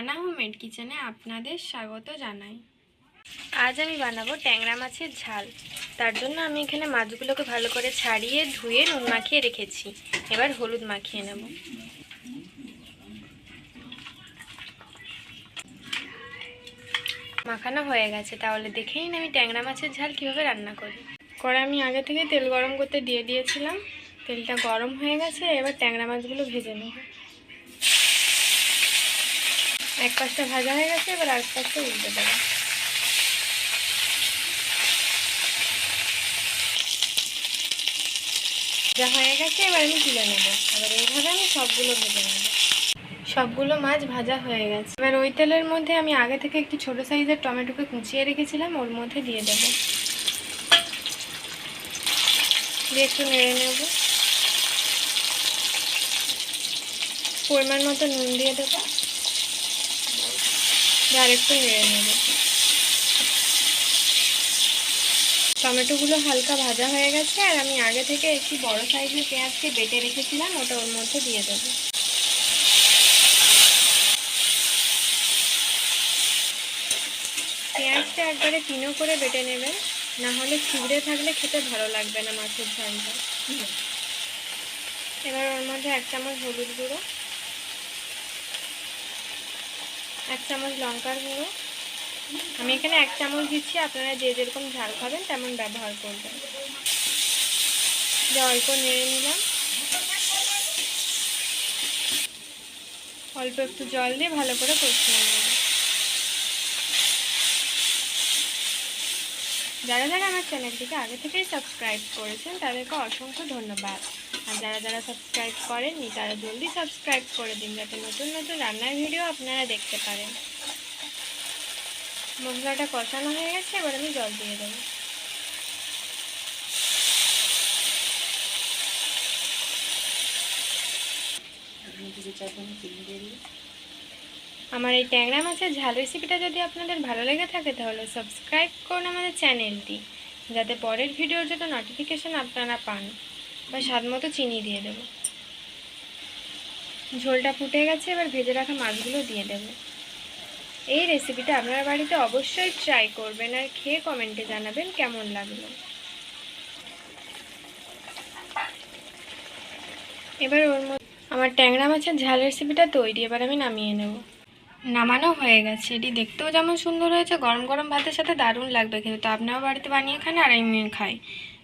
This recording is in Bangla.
রানা হোমের কিচেনে আপনাদের স্বাগত জানাই। আজ আমি বানাবো ট্যাংরা মাছের ঝাল। তার জন্য আমি এখানে মাছগুলোকে ভালো করে ছাড়িয়ে, ধুয়ে, নুন মাখিয়ে রেখেছি। এবার হলুদ মাখিয়ে নেব। মাখানো হয়ে গেছে, তাহলে দেখেই আমি ট্যাংরা মাছের ঝাল কীভাবে রান্না করি। করে আমি আগে থেকে তেল গরম করতে দিয়ে দিয়েছিলাম। তেলটা গরম হয়ে গেছে, এবার ট্যাংরা মাছগুলো ভেজে নেব। এক পাশটা ভাজা হয়ে গেছে, এবার আর পাশটা উল্টে দেবো। যা হয়ে গেছে, এবার আমি তুলে নেব। এবার এইভাবে আমি সবগুলো ভেজে নেব। সবগুলো মাছ ভাজা হয়ে গেছে। এবার ওই তেলের মধ্যে আমি আগে থেকে একটি ছোট সাইজের টমেটোকে কুচিয়ে রেখেছিলাম, ওর মধ্যে দিয়ে দেবো। দিয়ে একটু নেড়ে নেব। পরিমাণ মতো নুন দিয়ে দেবো। দিয়ে আর একটু নেড়ে নেব টমেটোগুলো হালকা ভাজা হয়ে গেছে, আর আমি আগে থেকে একটি বড় সাইজের পেঁয়াজকে বেটে রেখেছিলাম, ওটা ওর মধ্যে দিয়ে দেবো। পেঁয়াজটা একবারে তিনো করে বেটে নেবেন না হলে ছিবড়ে থাকলে খেতে ভালো লাগবে না মাছের ঝালটা এবার ওর মধ্যে এক চামচ হলুদ গুঁড়ো এক চামচ লঙ্কার গুঁড়ো। আমি এখানে এক চামচ দিচ্ছি, আপনারা যে যেরকম ঝাল খাবেন তেমন ব্যবহার করবেন। দিয়ে অল্প নেড়ে নিলাম। অল্প একটু জল দিয়ে ভালো করে কষিয়ে নেব যারা যারা আমার চ্যানেলটিকে আগে থেকেই সাবস্ক্রাইব করেছেন, তাদেরকে অসংখ্য ধন্যবাদ। আর যারা যারা সাবস্ক্রাইব করেননি, তারা জলদি সাবস্ক্রাইব করে দিন যাতে নতুন নতুন রান্নার ভিডিও আপনারা দেখতে পারেন। মশলাটা কষানো হয়ে গেছে, এবার আমি জল দিয়ে দেবো। আমার এই ট্যাংরা মাছের ঝাল রেসিপিটা যদি আপনাদের ভালো লেগে থাকে, তাহলে সাবস্ক্রাইব করুন আমাদের চ্যানেলটি যাতে পরের ভিডিওর যত নোটিফিকেশান আপনারা পান। বা স্বাদ মতো চিনি দিয়ে দেবো। ঝোলটা ফুটে গেছে, এবার ভেজে রাখা মাছগুলো দিয়ে দেব। এই রেসিপিটা আপনার বাড়িতে অবশ্যই ট্রাই করবেন আর খেয়ে কমেন্টে জানাবেন কেমন লাগল। এবার ওর মধ্যে আমার ট্যাংরা মাছের ঝাল রেসিপিটা তৈরি, এবার আমি নামিয়ে নেব। নামানো হয়ে গেছে, এটি দেখতেও যেমন সুন্দর হয়েছে, গরম গরম ভাতের সাথে দারুণ লাগবে খেতে। তো আপনারাও বাড়িতে বানিয়ে খান আর আমি খাই।